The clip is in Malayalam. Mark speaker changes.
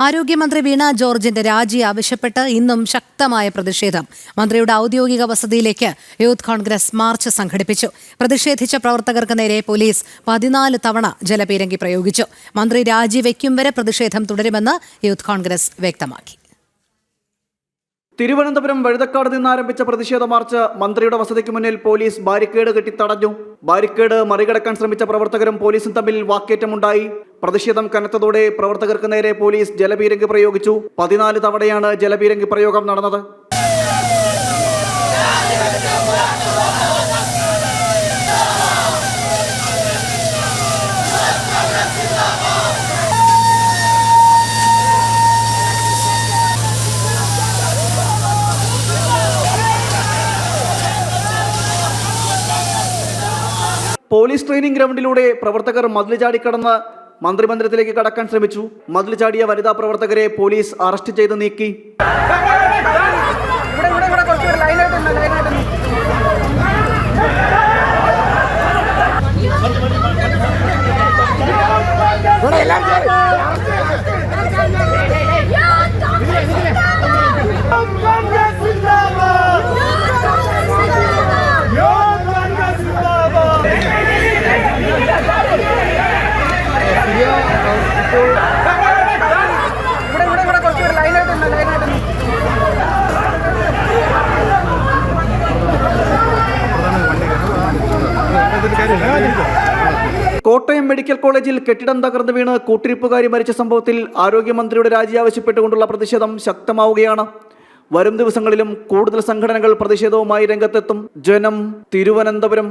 Speaker 1: ആരോഗ്യമന്ത്രി വീണ ജോർജിന്റെ രാജി ആവശ്യപ്പെട്ട് ഇന്നും ശക്തമായ പ്രതിഷേധം. മന്ത്രിയുടെ ഔദ്യോഗിക വസതിയിലേക്ക് യൂത്ത് കോൺഗ്രസ് മാർച്ച് സംഘടിപ്പിച്ചു. പ്രതിഷേധിച്ച പ്രവർത്തകർക്ക് നേരെ പോലീസ് പതിനാല് തവണ ജലപീരങ്കി പ്രയോഗിച്ചു. മന്ത്രി രാജിവെക്കും വരെ പ്രതിഷേധം തുടരുമെന്ന് യൂത്ത് കോൺഗ്രസ് വ്യക്തമാക്കി.
Speaker 2: തിരുവനന്തപുരം വഴുതക്കാട് നിന്ന് ആരംഭിച്ച പ്രതിഷേധ മാർച്ച് മന്ത്രിയുടെ വസതിക്ക് മുന്നിൽ പോലീസ് ബാരിക്കേഡ് കെട്ടി തടഞ്ഞു. ബാരിക്കേഡ് മറികടക്കാൻ ശ്രമിച്ച പ്രവർത്തകരും പോലീസും തമ്മിൽ വാക്കേറ്റമുണ്ടായി. പ്രതിഷേധം കനത്തതോടെ പ്രവർത്തകർക്ക് നേരെ പോലീസ് ജലപീരങ്കി പ്രയോഗിച്ചു. പതിനാല് തവണയാണ് ജലപീരങ്കി പ്രയോഗം നടന്നത്. പോലീസ് ട്രെയിനിംഗ് ഗ്രൗണ്ടിലൂടെ പ്രവർത്തകർ മതിൽ ചാടിക്കടന്ന് മന്ത്രിമന്ദിരത്തിലേക്ക് കടക്കാൻ ശ്രമിച്ചു. മതിൽ ചാടിയ വനിതാ പ്രവർത്തകരെ പോലീസ് അറസ്റ്റ് ചെയ്ത് നീക്കി. മെഡിക്കൽ കോളേജിൽ കെട്ടിടം തകർന്നു വീണ് കൂട്ടിരിപ്പുകാരി മരിച്ച സംഭവത്തിൽ ആരോഗ്യമന്ത്രിയുടെ രാജി ആവശ്യപ്പെട്ടുകൊണ്ടുള്ള പ്രതിഷേധം ശക്തമാവുകയാണ്. വരും ദിവസങ്ങളിലും കൂടുതൽ സംഘടനകൾ പ്രതിഷേധവുമായി രംഗത്തെത്തും. ജനം തിരുവനന്തപുരം.